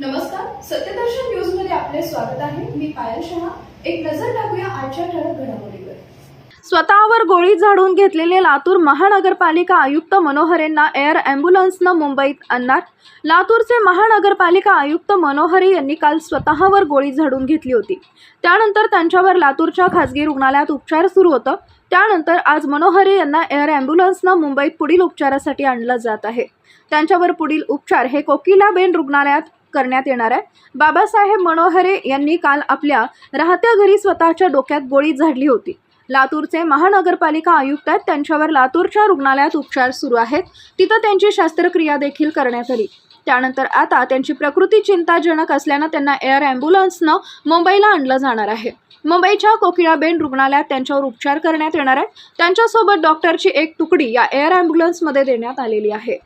नमस्कार सत्यदर्शन न्यूजमध्ये आपले स्वागत आहे. मी पायल शहा. एक नजर टाकूया आजच्या ठळक घडामोडीवर. स्वतःवर गोळी झाडून घेतलेले लातूर महानगरपालिका आयुक्त मनोहर यांना एअर ॲम्ब्युलन्सनं मुंबईत आणणार. लातूरचे महानगरपालिका आयुक्त मनोहरे यांनी काल स्वतःवर गोळी झाडून घेतली होती. त्यानंतर त्यांच्यावर लातूरच्या खासगी रुग्णालयात उपचार सुरू होतं. त्यानंतर आज मनोहरे यांना एअर ॲम्ब्युलन्सनं मुंबईत पुढील उपचारासाठी आणलं जात आहे. त्यांच्यावर पुढील उपचार हे कोकिलाबेन रुग्णालयात करण्यात येणार आहे. बाबासाहेब मनोहरे यांनी काल आपल्या राहत्या घरी स्वतःच्या डोक्यात गोळी झाडली होती. लातूरचे महानगरपालिका आयुक्त आहेत. त्यांच्यावर लातूरच्या रुग्णालयात उपचार सुरू आहेत. तिथं त्यांची शस्त्रक्रिया देखील करण्यात आली. त्यानंतर आता त्यांची प्रकृती चिंताजनक असल्यानं त्यांना एअर ॲम्ब्युलन्सनं मुंबईला आणलं जाणार आहे. मुंबईच्या कोकिळाबेन रुग्णालयात त्यांच्यावर उपचार करण्यात येणार आहेत. त्यांच्यासोबत डॉक्टरची एक तुकडी या एअर ॲम्ब्युलन्समध्ये देण्यात आलेली आहे.